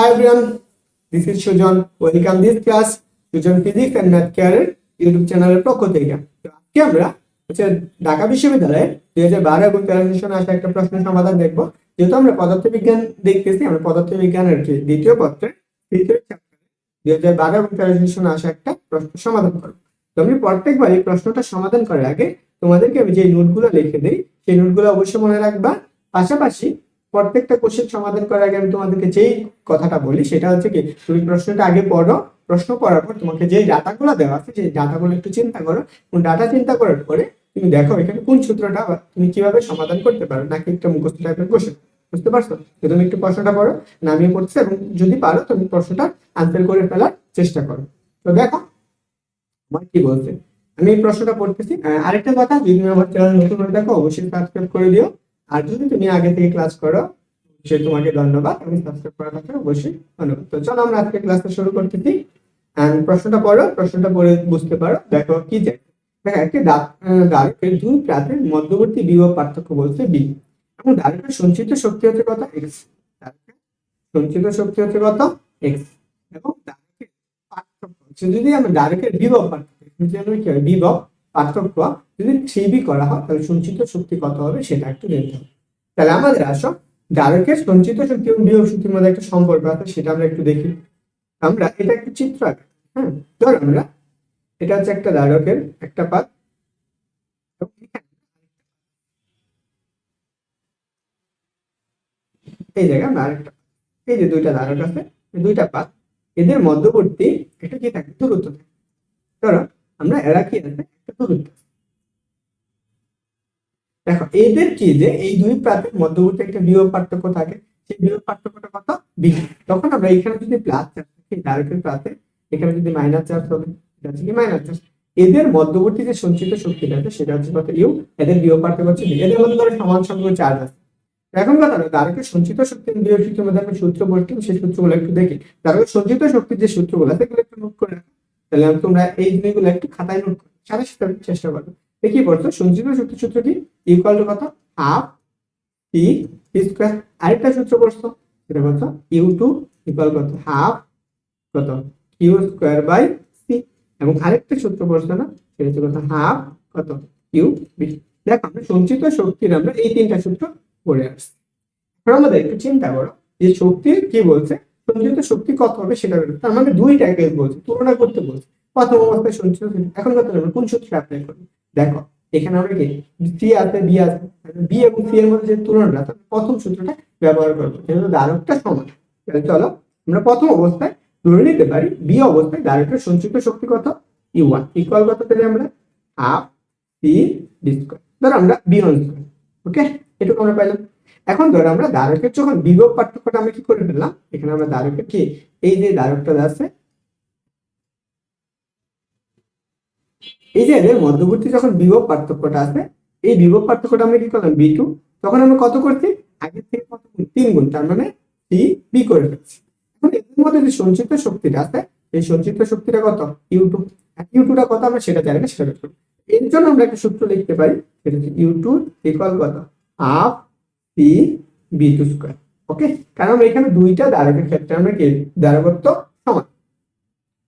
Hi everyone, this is Sujan. Welcome this class, Sujan Physics and Math Care YouTube চ্যানেলের পক্ষ থেকে। আজকে আমরা হচ্ছে ঢাকা বিশ্ববিদ্যালয়ে দুই হাজার বারো এবং তেরো সেশনে আসা একটা প্রশ্নের সমাধান দেখব। যেহেতু আমরা পদার্থবিজ্ঞান দেখতেছি আমরা পদার্থবিজ্ঞানের দ্বিতীয় পত্রের তৃতীয় চ্যাপ্টারে দুই হাজার বারো এবং তেরো সেশনে আসা একটা প্রশ্ন সমাধান করব। তো আমি প্রত্যেকবার এই প্রশ্নটা সমাধান করার আগে তোমাদেরকে আমি যে নোটগুলো লিখে দিই সেই নোটগুলো অবশ্যই মনে রাখবা। পাশাপাশি প্রত্যেকটা কোশ্চেন সমাধান করার আগে আমি তোমাদেরকে যেই কথাটা বলি, সেটা হচ্ছে কি, তুমি প্রশ্নটা আগে পড়ো, প্রশ্ন পড়ার পর তোমাকে যেই ডাটাগুলো দেওয়া আছে, সেই ডাটাগুলো একটু চিন্তা করো, কোন ডাটা চিন্তা করার পরে তুমি দেখো এখানে কোন সূত্রটা তুমি কীভাবে সমাধান করতে পারো, নাকি একটা মুখস্থ টাইপের কোশ্চেন বুঝতে পারছ? তো তুমি একটু প্রশ্নটা পড়ো, নামিয়ে পড়ছে, এবং যদি পারো, তুমি প্রশ্নটা আনসার করে ফেলার চেষ্টা করো। তো দেখো, আমার কি বলছে? আমি এই প্রশ্নটা পড়তেছি। আরেকটা কথা, যদি আমার চ্যানেল নতুন হয়ে দেখো অবশ্যই সাবস্ক্রাইব করে দিও। আর যদি তুমি আগে থেকে ক্লাস করো সে তোমাকে ধন্যবাদ আমি সাবস্ক্রাইব করা থাকলে অবশ্যই ধন্যবাদ তো চলো আমরা আজকে ক্লাসটা শুরু করতেছি। And প্রশ্নটা পড়ো, প্রশ্নটা পড়ে বুঝতে পারো, দেখো কি যে, দেখো, একটি দ্বারকের দুই প্রাতের মধ্যবর্তী বিভব পার্থক্য বলছে বি। এবং দ্বারকের সঞ্চিত শক্তি হচ্ছে কত? এক্স দ্বারকের সঞ্চিত শক্তি হচ্ছে কত? এক্স এবং দ্বারকের পার্থক্য যদি আমরা দ্বারকের বিভব পার্থক্য কি হয় বিভব পার্থক্য যদি থ্রি বি করা হয়, তাহলে সঞ্চিত শক্তি কত হবে? সেটা একটু দেখতে হবে। তাহলে আমাদের আসো দ্বারকের সঞ্চিত শক্তি এবং বিভব শক্তির মধ্যে একটা সম্পর্ক আছে, সেটা আমরা একটু দেখি। আমরা এটা একটা চিত্র আঁকি হ্যাঁ? ধর আমরা, এটা হচ্ছে একটা দ্বারকের একটা পাত। এই জায়গায় আমরা আরেকটা, এই যে দুইটা দ্বারক আছে দুইটা পাত, এদের মধ্যবর্তী একটা কি থাকে? দূরত্ব থাকে। ধরো, আমরা এরা কি আছে। দেখো, এদের কি যে এই দুই মধ্যবর্তী একটা বিয়োগ পার্থক্য থাকে, সেই বিয়োগ পার্থক্যটা কত? তখন আমরা এখানে যদি প্লাস চার্জ থাকে প্রাতে এখানে যদি মাইনাস চার্জ হবে এটা হচ্ছে কি মাইনাস চার্জ এদের মধ্যবর্তী যে সঞ্চিত শক্তিটা আছে, সেটা হচ্ছে কত? ইউ এদের বিয়োগ পার্থক্য হচ্ছে এদের মধ্যে সমান সংখ্যক চার্জ আছে। এখন কথা দ্বারকের সঞ্চিত শক্তি শক্তির মধ্যে সূত্র বলছি সেই সূত্রগুলো একটু দেখি। দ্বারকের সঞ্চিত শক্তির যে সূত্রগুলো সেগুলো একটু নোট করে তাহলে তোমরা এই জিনিসগুলো একটু খাতায় নোট করো। সাথে সাথে চেষ্টা করো দেখি বলতো? সঞ্চিত শক্তি সূত্র কি ইকুয়াল টু কত হাফ টি স্কোয়ার আরেকটা সূত্র পড়ছো সেটা কত ইউ টু ইকুয়াল কত? হাফ কত? কিউ স্কোয়ার বাই সি এবং আরেকটা সূত্র পড়ছো না, সেটা হচ্ছে কত? হাফ কত? কিউ বি দেখো, আমরা সঞ্চিত শক্তির আমরা এই তিনটা সূত্র পড়ে আসছি। এখন আমাদের একটু চিন্তা করো যে শক্তির কি বলছে? সঞ্চিত শক্তি কত হবে সেটা করতে। আমাদের দুইটা কেস বলছে, তুলনা করতে বলছে। প্রথম অবস্থায় সঞ্চিত শক্তি। এখন কত আমরা কোন সূত্র অ্যাপ্লাই করব? দেখো, এখানে আমরা কি? সি আছে, বি আছে। বি এবং সি এর মধ্যে যে তুলনাটা প্রথম সূত্রটা ব্যবহার করব। যেহেতু দ্বারকটা সমান। তাহলে চলো, আমরা প্রথম অবস্থায় ধরে নিতে পারি, বি অবস্থায় দ্বারকের সঞ্চিত শক্তি কত? ইউ ওয়ান ইকুয়াল কত পেলে আমরা? হাফ সি বি স্কোয়ার ধরো আমরা বি ওয়ান স্কোয়ার ওকে এটুকু আমরা পাইলাম। এখন ধরো আমরা দ্বারকের যখন বিভব পার্থক্যটা আমরা কি করে ফেললাম এখানে আমরা দ্বারকের কি? এই যে দ্বারকটা আছে এই যে এদের মধ্যবর্তী যখন বিভব পার্থক্যটা আছে এই বিভব পার্থক্যটা আমরা কি করলাম? বি টু তখন আমরা কত করছি? আগের থেকে কত? তিন গুণ, তার মানে সি বি করে ফেলছি। এখন এদের মধ্যে যে সঞ্চিত শক্তিটা আছে, এই সঞ্চিত শক্তিটা কত? ইউ টু ইউ টুটা কত? আমরা সেটা জানি না, সেটা। এর জন্য আমরা একটা সূত্র লিখতে পারি, সেটা হচ্ছে ইউ টু ইকুয়াল কত? Half C B two square okay কারণ এখানে দুইটা দ্বারকের ক্ষেত্রে আমরা কি? দ্বারকত্ব সমান।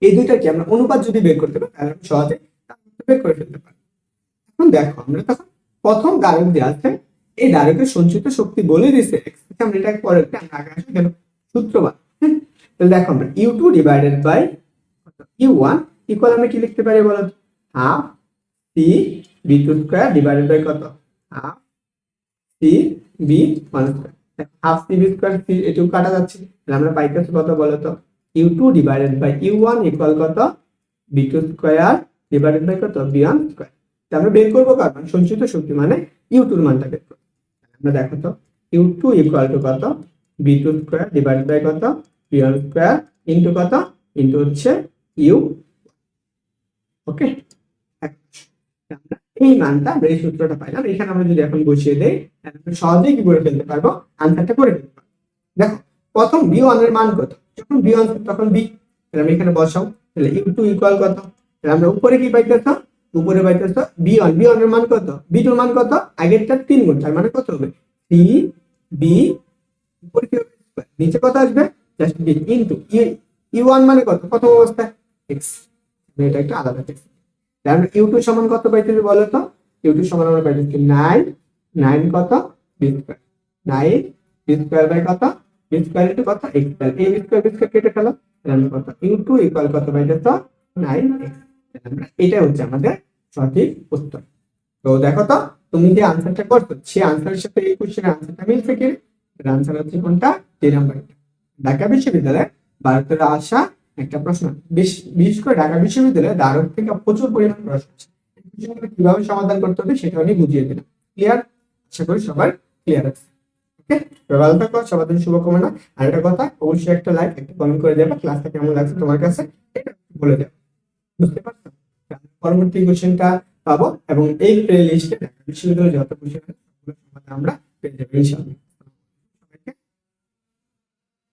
এই দুইটা কি আমরা অনুপাত যদি বের করতে পারি, তাহলে সহজে বের করে ফেলতে পারি। এখন দেখো আমরা তখন প্রথম দ্বারক যে আছে এই দ্বারকের সঞ্চিত শক্তি বলে দিছে X, আমরা এটা পরে আগে কেন? হ্যাঁ? তাহলে দেখো আমরা u two divided by u one equal আমরা কি লিখতে পারি বলো half c b two square divided by কত? Half c b one square half c b square c এটুকু কাটা যাচ্ছে। তাহলে আমরা পাইতেছি কত বলো তো? U two divided by u one equal কত? B two square divided by কত বি স্কোয়ার তা আমরা বের করব কার মান? সঞ্চিত শক্তি মানে ইউ টুর মানটা বের করব। আমরা দেখো তো ইউ টু ইকুয়াল টু কত? B two square divided by কত? বি ওয়ান স্কোয়ার ইন্টু কত? ইন্টু হচ্ছে ইউ ওকে এই মানটা আমরা এই সূত্রটা পাইলাম। এখানে আমরা যদি এখন বসিয়ে দেই সহজেই কি করে ফেলতে পারব? আনসারটা করে ফেলতে পারব। দেখো, প্রথম বি এর মান কত? যখন বি তখন বি তাহলে আমরা এখানে বসাও। তাহলে ইউ টু ইকুয়াল কত? আমরা উপরে কি পাইতেছ? উপরে পাইতেছ বি ওয়ান বি ওয়ানের মান কত? বি টুর মান কত? আগেরটা তিন গুণ, তার মানে কত হবে? সি বি উপরে কি? নিচে কত আসবে? Just b into u one মানে কত? প্রথম অবস্থায় এক্স এটা একটা আলাদা টেক্সট তাহলে ইউ টু সমান কত পাইতেছি বলো তো? ইউ টু সমান আমরা পাইতেছি নাইন নাইন কত? B square nine b square by কত? বি স্কোয়ার ইন্টু কত? এক্স এই বি স্কোয়ার বি স্কোয়ার কেটে ফেলো। তাহলে কত? ইউ টু ইকুয়াল কত পাইতেছ? নাইন এক্স এটাই হচ্ছে আমাদের সঠিক উত্তর। তো দেখো তো, তুমি যে আনসারটা করছ আনসারের সাথে এই কোশ্চেনের আনসারটা মিলছে কি? আনসার হচ্ছে কোনটা? তিন ঢাকা বিশ্ববিদ্যালয়ে ভারতের আসা একটা প্রশ্ন। বিশ- বিশেষ করে ঢাকা বিশ্ববিদ্যালয়ে থেকে প্রচুর পরিমাণ প্রশ্ন আছে। কীভাবে সমাধান করতে হবে সেটা আমি বুঝিয়ে দিলাম। ক্লিয়ার আশা করি সবার ক্লিয়ার আছে। ভালো থাকো, সবার জন্য শুভকামনা। আর একটা কথা, অবশ্যই একটা লাইক একটা কমেন্ট করে দেবে। ক্লাসটা কেমন লাগছে তোমার কাছে, এটা বলে দেবে। বুঝতে পারছ? পরবর্তী কোশ্চেনটা পাবো এবং এই প্লে লিস্টে ঢাকা বিশ্ববিদ্যালয়ের যত কোশ্চেন আমরা পেয়ে যাব